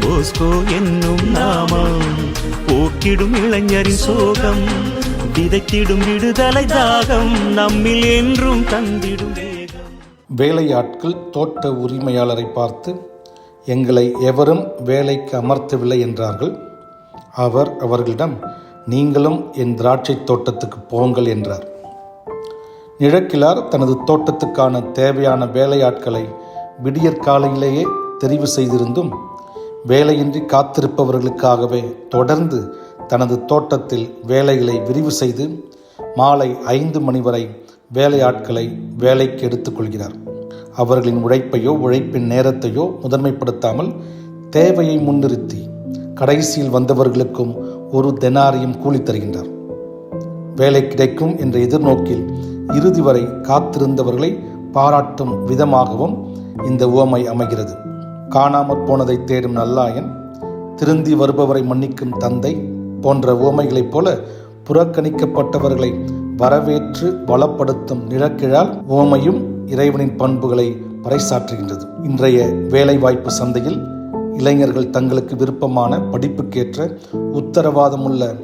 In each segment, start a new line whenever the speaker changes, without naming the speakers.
Bosco என்னும் நாமம். போக்கிடும் இளைஞரின் சோகம் விதைத்திடும் விடுதலை தாகம் நம்மில் என்றும் தந்திடும்
வேலையாட்கள் தோட்ட உரிமையாளரை பார்த்து எங்களை எவரும் வேலைக்கு அமர்த்தவில்லை என்றார்கள். அவர் அவர்களிடம் நீங்களும் என் திராட்சைத் தோட்டத்துக்கு போங்கள் என்றார். நிழக்கிலார் தனது தோட்டத்துக்கான தேவையான வேலையாட்களை விடியற்காலையிலேயே தெரிவு செய்திருந்தும் வேலையின்றி காத்திருப்பவர்களுக்காகவே தொடர்ந்து தனது தோட்டத்தில் வேலைகளை விரிவு செய்து மாலை ஐந்து மணி வரை வேலையாட்களை வேலைக்கு எடுத்துக்கொள்கிறார் அவர்களின் உழைப்பையோ உழைப்பின் நேரத்தையோ முதன்மைப்படுத்தாமல் தேவையை முன்னிறுத்தி கடைசியில் வந்தவர்களுக்கும் ஒரு தெனாரியும் கூலி தருகின்றார். வேலை கிடைக்கும் என்ற எதிர்நோக்கில் இறுதி வரை காத்திருந்தவர்களை பாராட்டும் விதமாகவும் இந்த உவமை அமைகிறது. காணாமற் போனதை தேடும் நல்லாயன் திருந்தி வருபவரை மன்னிக்கும் தந்தை போன்ற உவமைகளைப் போல புறக்கணிக்கப்பட்டவர்களை வரவேற்று வளப்படுத்தும் நிலக்கிழால் ஓமையும் இறைவனின் பண்புகளை பறைசாற்றுகின்றது. இன்றைய வேலைவாய்ப்பு சந்தையில் இளைஞர்கள் தங்களுக்கு விருப்பமான படிப்புக்கேற்ற உத்தரவாதமுள்ள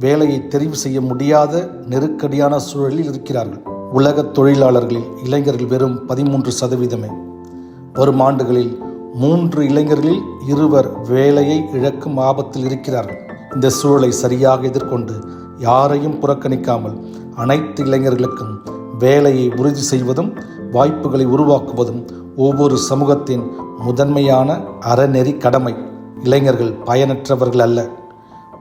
வேலையை தெரிவு செய்ய முடியாத நெருக்கடியான சூழலில் இருக்கிறார்கள். உலக தொழிலாளர்களில் இளைஞர்கள் வெறும் பதிமூன்று சதவீதமே. வரும் ஆண்டுகளில் மூன்று இளைஞர்களில் இருவர் வேலையை இழக்கும் ஆபத்தில் இருக்கிறார்கள். இந்த சூழலை சரியாக எதிர்கொண்டு யாரையும் புறக்கணிக்காமல் அனைத்து இளைஞர்களுக்கும் வேலையை உறுதி செய்வதும் வாய்ப்புகளை உருவாக்குவதும் ஒவ்வொரு சமூகத்தின் முதன்மையான அறநெறி கடமை. இளைஞர்கள் பயனற்றவர்கள் அல்ல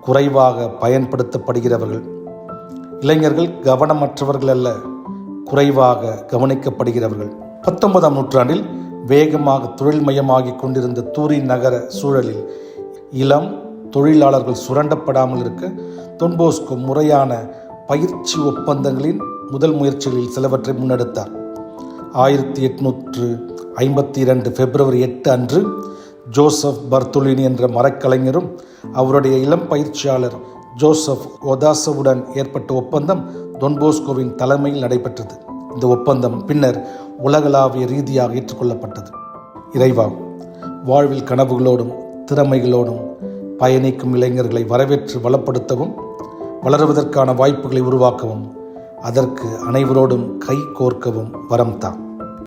குறைவாக பயன்படுத்தப்படுகிறவர்கள். இளைஞர்கள் கவனமற்றவர்கள் அல்ல குறைவாக கவனிக்கப்படுகிறவர்கள். பத்தொன்பதாம் நூற்றாண்டில் வேகமாக தொழில்மயமாகி கொண்டிருந்த தூரி நகர சூழலில் இளம் தொழிலாளர்கள் சுரண்டப்படாமல் இருக்க தொன்போஸ்கோ முறையான பயிற்சி ஒப்பந்தங்களின் முதல் முயற்சிகளில் சிலவற்றை முன்னெடுத்தார். ஆயிரத்தி எட்நூற்று ஐம்பத்தி இரண்டு பிப்ரவரி எட்டு அன்று ஜோசப் பர்துலின் என்ற மரக்கலைஞரும் அவருடைய இளம் பயிற்சியாளர் ஜோசப் ஒதாசவுடன் ஏற்பட்ட ஒப்பந்தம் தொன்போஸ்கோவின் தலைமையில் நடைபெற்றது. இந்த ஒப்பந்தம் பின்னர் உலகளாவிய ரீதியாக ஏற்றுக்கொள்ளப்பட்டது. இறைவா வாழ்வில் கனவுகளோடும் திறமைகளோடும் பயணிக்கும் இளைஞர்களை வரவேற்று வளப்படுத்தவும் வளருவதற்கான வாய்ப்புகளை உருவாக்கவும் அதற்கு அனைவரோடும் கை கோர்க்கவும் வரம் தான்